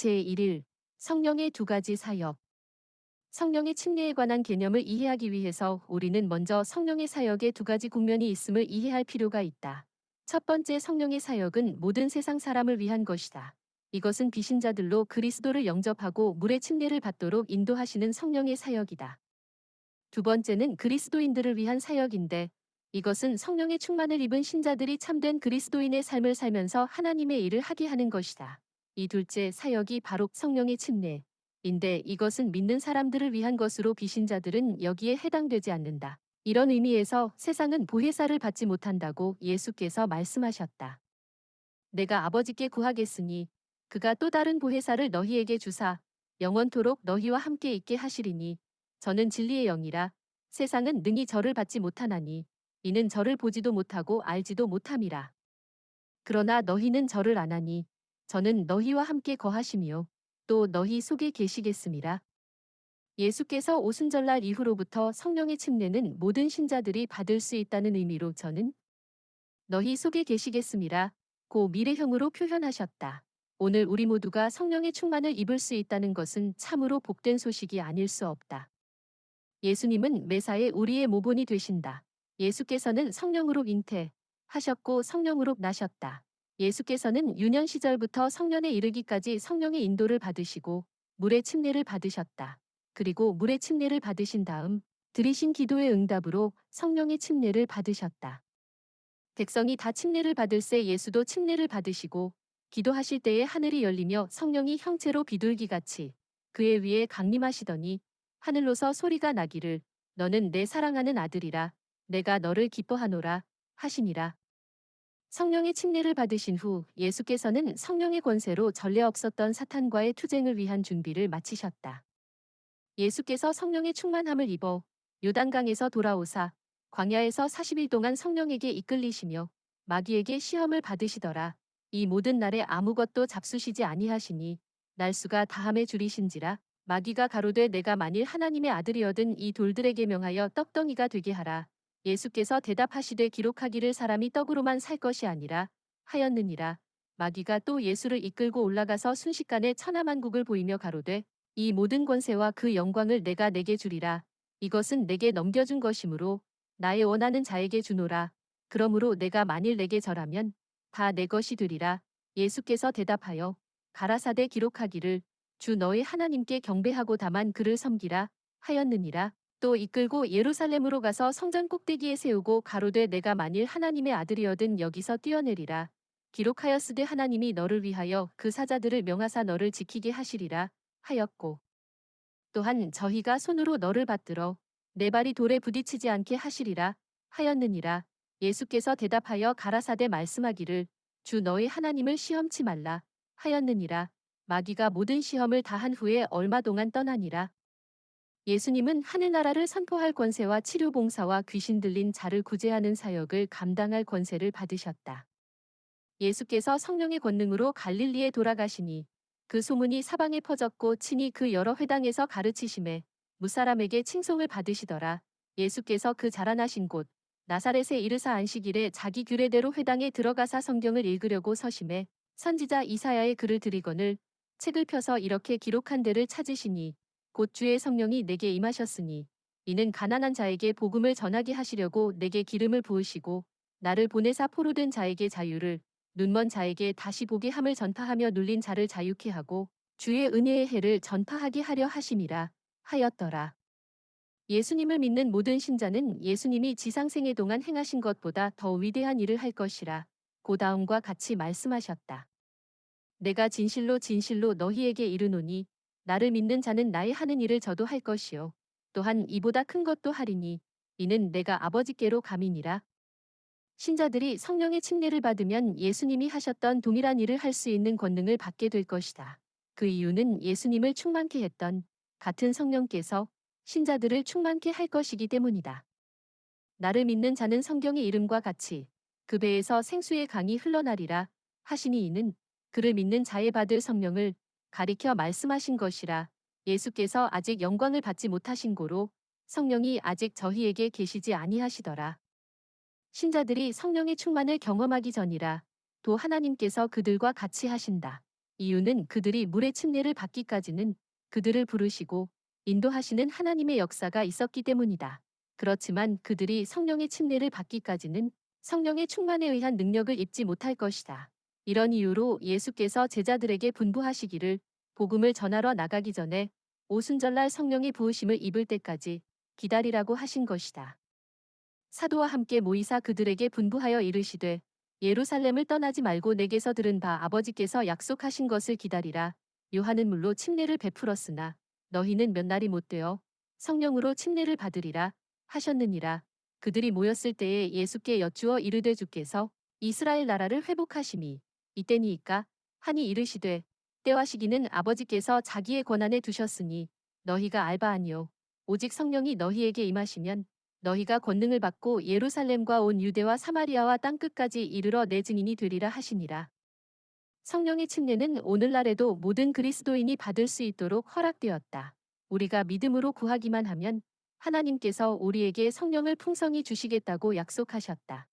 제1일 성령의 두 가지 사역 성령의 침례에 관한 개념을 이해하기 위해서 우리는 먼저 성령의 사역의 두 가지 국면이 있음을 이해할 필요가 있다. 첫 번째 성령의 사역은 모든 세상 사람을 위한 것이다. 이것은 비신자들로 그리스도를 영접하고 물의 침례를 받도록 인도하시는 성령의 사역이다. 두 번째는 그리스도인들을 위한 사역인데 이것은 성령의 충만을 입은 신자들이 참된 그리스도인의 삶을 살면서 하나님의 일을 하게 하는 것이다. 이 둘째 사역이 바로 성령의 침례인데 이것은 믿는 사람들을 위한 것으로 비신자들은 여기에 해당되지 않는다. 이런 의미에서 세상은 보혜사를 받지 못한다고 예수께서 말씀하셨다. 내가 아버지께 구하겠으니 그가 또 다른 보혜사를 너희에게 주사 영원토록 너희와 함께 있게 하시리니 저는 진리의 영이라 세상은 능히 저를 받지 못하나니 이는 저를 보지도 못하고 알지도 못함이라. 그러나 너희는 저를 아나니 저는 너희와 함께 거하시며 또 너희 속에 계시겠습니다. 예수께서 오순절날 이후로부터 성령의 침례는 모든 신자들이 받을 수 있다는 의미로 저는 너희 속에 계시겠습니다. 고 미래형으로 표현하셨다. 오늘 우리 모두가 성령의 충만을 입을 수 있다는 것은 참으로 복된 소식이 아닐 수 없다. 예수님은 매사에 우리의 모본이 되신다. 예수께서는 성령으로 잉태 하셨고 성령으로 나셨다. 예수께서는 유년 시절부터 성년에 이르기까지 성령의 인도를 받으시고 물의 침례를 받으셨다. 그리고 물의 침례를 받으신 다음 드리신 기도의 응답으로 성령의 침례를 받으셨다. 백성이 다 침례를 받을 새 예수도 침례를 받으시고 기도하실 때에 하늘이 열리며 성령이 형체로 비둘기같이 그의 위에 강림하시더니 하늘로서 소리가 나기를 너는 내 사랑하는 아들이라 내가 너를 기뻐하노라 하시니라. 성령의 침례를 받으신 후 예수께서는 성령의 권세로 전례 없었던 사탄과의 투쟁을 위한 준비를 마치셨다. 예수께서 성령의 충만함을 입어 요단강에서 돌아오사 광야에서 40일 동안 성령에게 이끌리시며 마귀에게 시험을 받으시더라. 이 모든 날에 아무것도 잡수시지 아니하시니 날수가 다함에 줄이신지라 마귀가 가로되 내가 만일 하나님의 아들이어든 이 돌들에게 명하여 떡덩이가 되게 하라. 예수께서 대답하시되 기록하기를 사람이 떡으로만 살 것이 아니라 하였느니라. 마귀가 또 예수를 이끌고 올라가서 순식간에 천하만국을 보이며 가로되 이 모든 권세와 그 영광을 내가 내게 주리라. 이것은 내게 넘겨준 것이므로 나의 원하는 자에게 주노라. 그러므로 내가 만일 내게 절하면 다 내 것이 되리라. 예수께서 대답하여 가라사대 기록하기를 주 너의 하나님께 경배하고 다만 그를 섬기라 하였느니라. 또 이끌고 예루살렘으로 가서 성전 꼭대기에 세우고 가로되 내가 만일 하나님의 아들이어든 여기서 뛰어내리라. 기록하였으되 하나님이 너를 위하여 그 사자들을 명하사 너를 지키게 하시리라 하였고 또한 저희가 손으로 너를 받들어 내 발이 돌에 부딪히지 않게 하시리라 하였느니라. 예수께서 대답하여 가라사대 말씀하기를 주 너의 하나님을 시험치 말라 하였느니라. 마귀가 모든 시험을 다한 후에 얼마 동안 떠나니라. 예수님은 하늘나라를 선포할 권세와 치료 봉사와 귀신 들린 자를 구제하는 사역을 감당할 권세를 받으셨다. 예수께서 성령의 권능으로 갈릴리에 돌아가시니 그 소문이 사방에 퍼졌고 친히 그 여러 회당에서 가르치심에 무사람에게 칭송을 받으시더라. 예수께서 그 자라나신 곳 나사렛에 이르사 안식일에 자기 규례대로 회당에 들어가사 성경을 읽으려고 서심해 선지자 이사야의 글을 드리거늘 책을 펴서 이렇게 기록한 데를 찾으시니 곧 주의 성령이 내게 임하셨으니 이는 가난한 자에게 복음을 전하게 하시려고 내게 기름을 부으시고 나를 보내사 포로된 자에게 자유를 눈먼 자에게 다시 보게 함을 전파하며 눌린 자를 자유케 하고 주의 은혜의 해를 전파하게 하려 하심이라 하였더라. 예수님을 믿는 모든 신자는 예수님이 지상생애 동안 행하신 것보다 더 위대한 일을 할 것이라 고다음과 같이 말씀하셨다. 내가 진실로 진실로 너희에게 이르노니 나를 믿는 자는 나의 하는 일을 저도 할 것이요 또한 이보다 큰 것도 하리니 이는 내가 아버지께로 감이니라. 신자들이 성령의 침례를 받으면 예수님이 하셨던 동일한 일을 할 수 있는 권능을 받게 될 것이다. 그 이유는 예수님을 충만케 했던 같은 성령께서 신자들을 충만케 할 것이기 때문이다. 나를 믿는 자는 성경의 이름과 같이 그 배에서 생수의 강이 흘러나리라 하시니 이는 그를 믿는 자의 받을 성령을 가리켜 말씀하신 것이라 예수께서 아직 영광을 받지 못하신 고로 성령이 아직 저희에게 계시지 아니하시더라. 신자들이 성령의 충만을 경험하기 전이라 또 하나님께서 그들과 같이 하신다. 이유는 그들이 물의 침례를 받기까지는 그들을 부르시고 인도하시는 하나님의 역사가 있었기 때문이다. 그렇지만 그들이 성령의 침례를 받기까지는 성령의 충만에 의한 능력을 입지 못할 것이다. 이런 이유로 예수께서 제자들에게 분부하시기를 복음을 전하러 나가기 전에 오순절날 성령의 부으심을 입을 때까지 기다리라고 하신 것이다. 사도와 함께 모이사 그들에게 분부하여 이르시되 예루살렘을 떠나지 말고 내게서 들은 바 아버지께서 약속하신 것을 기다리라. 요한은 물로 침례를 베풀었으나 너희는 몇 날이 못 되어 성령으로 침례를 받으리라 하셨느니라. 그들이 모였을 때에 예수께 여쭈어 이르되 주께서 이스라엘 나라를 회복하심이 이때니이까 하니 이르시되 때와 시기는 아버지께서 자기의 권한에 두셨으니 너희가 알바 아니요 오직 성령이 너희에게 임하시면 너희가 권능을 받고 예루살렘과 온 유대와 사마리아와 땅 끝까지 이르러 내 증인이 되리라 하시니라. 성령의 침례는 오늘날에도 모든 그리스도인이 받을 수 있도록 허락되었다. 우리가 믿음으로 구하기만 하면 하나님께서 우리에게 성령을 풍성히 주시겠다고 약속하셨다.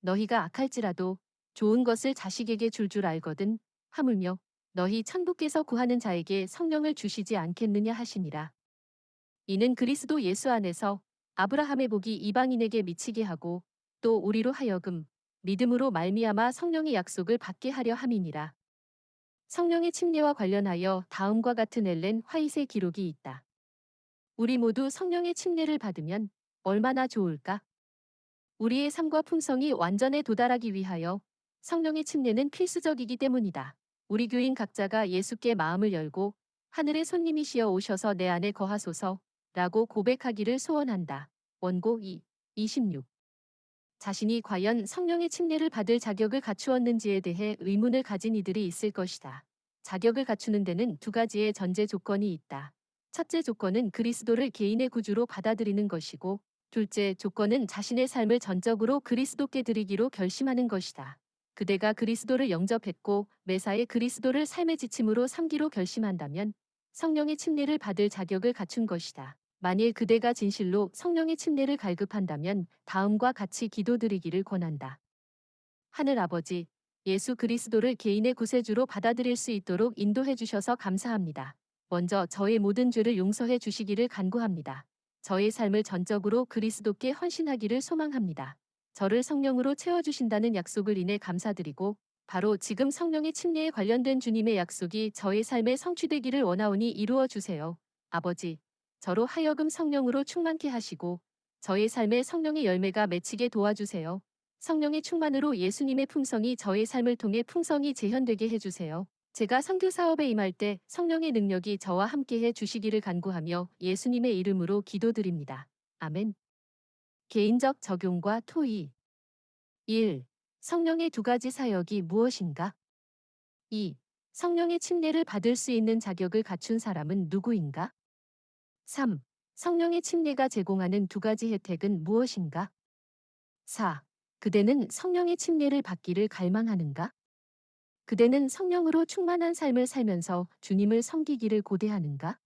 너희가 악할지라도 좋은 것을 자식에게 줄 줄 알거든 하물며 너희 천국께서 구하는 자에게 성령을 주시지 않겠느냐 하시니라. 이는 그리스도 예수 안에서 아브라함의 복이 이방인에게 미치게 하고 또 우리로 하여금 믿음으로 말미암아 성령의 약속을 받게 하려 함이니라. 성령의 침례와 관련하여 다음과 같은 엘렌 화이트의 기록이 있다. 우리 모두 성령의 침례를 받으면 얼마나 좋을까? 우리의 삶과 품성이 완전에 도달하기 위하여 성령의 침례는 필수적이기 때문이다. 우리 교인 각자가 예수께 마음을 열고 하늘의 손님이시여 오셔서 내 안에 거하소서 라고 고백하기를 소원한다. 원고 2, 26. 자신이 과연 성령의 침례를 받을 자격을 갖추었는지에 대해 의문을 가진 이들이 있을 것이다. 자격을 갖추는 데는 두 가지의 전제 조건이 있다. 첫째 조건은 그리스도를 개인의 구주로 받아들이는 것이고, 둘째 조건은 자신의 삶을 전적으로 그리스도께 드리기로 결심하는 것이다. 그대가 그리스도를 영접했고 매사에 그리스도를 삶의 지침으로 삼기로 결심한다면 성령의 침례를 받을 자격을 갖춘 것이다. 만일 그대가 진실로 성령의 침례를 갈급한다면 다음과 같이 기도드리기를 권한다. 하늘 아버지, 예수 그리스도를 개인의 구세주로 받아들일 수 있도록 인도해 주셔서 감사합니다. 먼저 저의 모든 죄를 용서해 주시기를 간구합니다. 저의 삶을 전적으로 그리스도께 헌신하기를 소망합니다. 저를 성령으로 채워주신다는 약속을 인해 감사드리고 바로 지금 성령의 침례에 관련된 주님의 약속이 저의 삶에 성취되기를 원하오니 이루어 주세요. 아버지, 저로 하여금 성령으로 충만케 하시고 저의 삶에 성령의 열매가 맺히게 도와주세요. 성령의 충만으로 예수님의 품성이 저의 삶을 통해 풍성히 재현되게 해주세요. 제가 선교 사업에 임할 때 성령의 능력이 저와 함께 해 주시기를 간구하며 예수님의 이름으로 기도드립니다. 아멘. 개인적 적용과 토의 1. 성령의 두 가지 사역이 무엇인가? 2. 성령의 침례를 받을 수 있는 자격을 갖춘 사람은 누구인가? 3. 성령의 침례가 제공하는 두 가지 혜택은 무엇인가? 4. 그대는 성령의 침례를 받기를 갈망하는가? 그대는 성령으로 충만한 삶을 살면서 주님을 섬기기를 고대하는가?